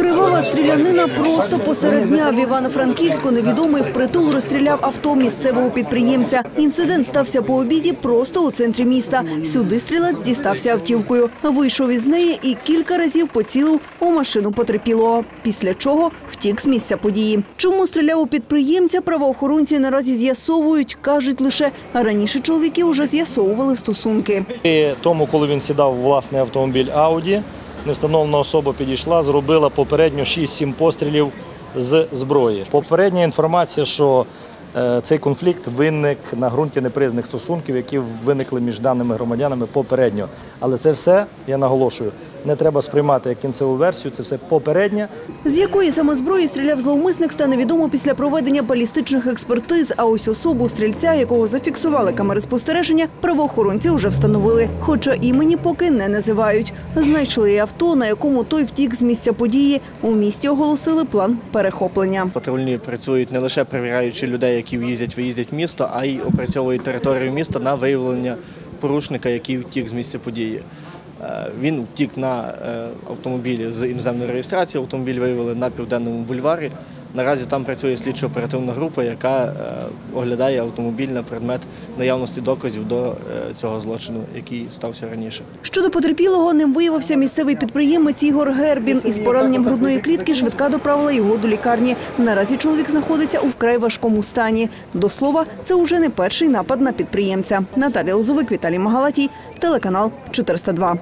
Кривава стрілянина просто посеред дня. В Івано-Франківську невідомий впритул розстріляв авто місцевого підприємця. Інцидент стався по обіді просто у центрі міста. Сюди стрілець дістався автівкою. Вийшов із неї і кілька разів поцілив у машину потерпілого. Після чого втік з місця події. Чому стріляв у підприємця, правоохоронці наразі з'ясовують. Кажуть лише, раніше чоловіки вже з'ясовували стосунки. Тому, коли він сідав у власний автомобіль Ауді, невстановлена особа підійшла, зробила попередньо 6-7 пострілів з зброї. Попередня інформація, що е, цей конфлікт виник на ґрунті неприязних стосунків, які виникли між даними громадянами попередньо. Але це все, я наголошую, не треба сприймати як кінцеву версію, це все попереднє. З якої саме зброї стріляв зловмисник, стане відомо після проведення балістичних експертиз. А ось особу стрільця, якого зафіксували камери спостереження, правоохоронці вже встановили. Хоча імені поки не називають. Знайшли і авто, на якому той втік з місця події. У місті оголосили план перехоплення. Патрульні працюють не лише перевіряючи людей, які в'їздять, виїздять в місто, а й опрацьовують територію міста на виявлення порушника, який втік з місця події. Е, Він втік на е, автомобілі з іноземної реєстрації. Автомобіль виявили на південному бульварі. Наразі там працює слідчо-оперативна група, яка е, оглядає автомобіль на предмет наявності доказів до е, цього злочину, який стався раніше. Щодо потерпілого, ним виявився місцевий підприємець Ігор Гербін. Із пораненням грудної клітки швидка доправила його до лікарні. Наразі чоловік знаходиться у вкрай важкому стані. До слова, це уже не перший напад на підприємця. Наталія Лозовик, Віталій Магалатій, телеканал 402.